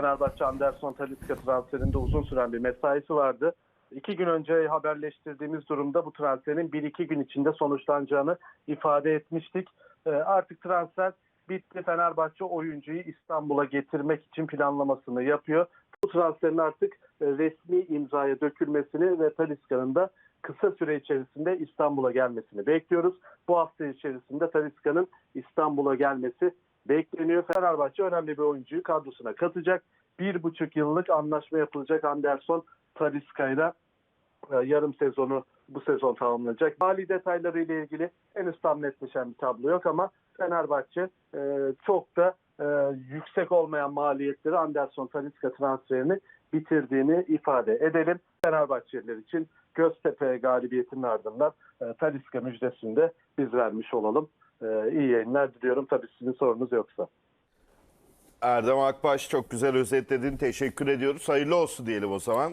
Fenerbahçe Anderson Talisca transferinde uzun süren bir mesaisi vardı. İki gün önce haberleştirdiğimiz durumda bu transferin bir iki gün içinde sonuçlanacağını ifade etmiştik. Ee, Artık transfer bitti. Fenerbahçe oyuncuyu İstanbul'a getirmek için planlamasını yapıyor. Bu transferin artık e, resmi imzaya dökülmesini ve Talisca'nın da kısa süre içerisinde İstanbul'a gelmesini bekliyoruz. Bu hafta içerisinde Talisca'nın İstanbul'a gelmesi bekleniyor. Fenerbahçe önemli bir oyuncuyu kadrosuna katacak. Bir buçuk yıllık anlaşma yapılacak Anderson Talisca'yla e, yarım sezonu bu sezon tamamlanacak. Mali detayları ile ilgili henüz tam netleşen bir tablo yok ama Fenerbahçe e, çok da e, yüksek olmayan maliyetleri Anderson Talisca transferini bitirdiğini ifade edelim. Fenerbahçeliler için Göztepe galibiyetinin ardından e, Talisca müjdesini de biz vermiş olalım. E, iyi yayınlar diliyorum. Tabii sizin sorunuz yoksa. Erdem Akbaş çok güzel özetledin. Teşekkür ediyoruz. Hayırlı olsun diyelim o zaman.